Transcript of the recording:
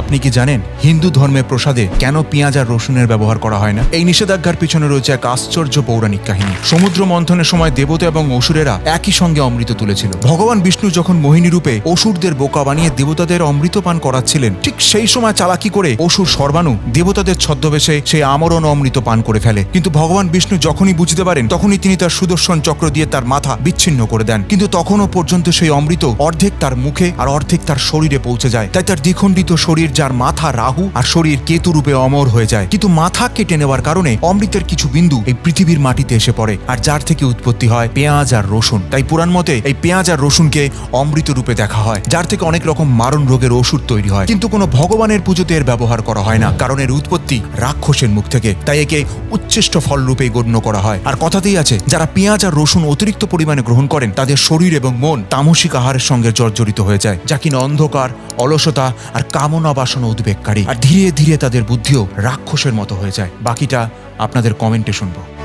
আপনি কি জানেন হিন্দু ধর্মের প্রসাদে কেন পেঁয়াজ আর রসুনের ব্যবহার করা হয় না? এই নিষেধাজ্ঞার পিছনে রয়েছে এক আশ্চর্য পৌরাণিক কাহিনী। সমুদ্র মন্থনের সময় দেবতা এবং অসুরেরা একই সঙ্গে অমৃত তুলেছিল। ভগবান বিষ্ণু যখন মোহিনী রূপে অসুরদের বোকা বানিয়ে দেবতাদের অমৃত পান করাচ্ছিলেন, ঠিক সেই সময় চালাকি করে অসুর সর্বাণু দেবতাদের ছদ্মবেশে সেই আমরণ অমৃত পান করে ফেলে। কিন্তু ভগবান বিষ্ণু যখনই বুঝতে পারেন, তখনই তিনি তার সুদর্শন চক্র দিয়ে তার মাথা বিচ্ছিন্ন করে দেন। কিন্তু তখনও পর্যন্ত সেই অমৃত অর্ধেক তার মুখে আর অর্ধেক তার শরীরে পৌঁছে যায়। তাই তার দ্বিখণ্ডিত শরীর যার মাথা রাহু আর শরীর কেতু রূপে অমর হয়ে যায়। কিন্তু মাথা কেটে নেওয়ার কারণে অমৃতের কিছু বিন্দু এই পৃথিবীর মাটিতে এসে পড়ে আর যার থেকে উৎপত্তি হয় পেঁয়াজ আর রসুন। তাই পুরাণ মতে এই পেঁয়াজ আর রসুনকে অমৃত রূপে দেখা হয়, যার থেকে অনেক রকম মারণ রোগের ওষুধ তৈরি হয়। কিন্তু কোনো ভগবানের পুজোতে এর ব্যবহার করা হয় না, কারণ এর উৎপত্তি রাক্ষসের মুখ থেকে। তাই একে উচ্ছিষ্ট ফল রূপে গণ্য করা হয়। আর কথাতেই আছে, যারা পেঁয়াজ আর রসুন অতিরিক্ত পরিমাণে গ্রহণ করেন, তাদের শরীর এবং মন তামসিক আহারের সঙ্গে জর্জরিত হয়ে যায়, যা কিনা অন্ধকার, অলসতা আর কামনা বাসনা উদ্বেগকারী। আর ধীরে ধীরে তাদের বুদ্ধিও রাক্ষসের মতো হয়ে যায়। বাকিটা আপনাদের কমেন্টে শুনব।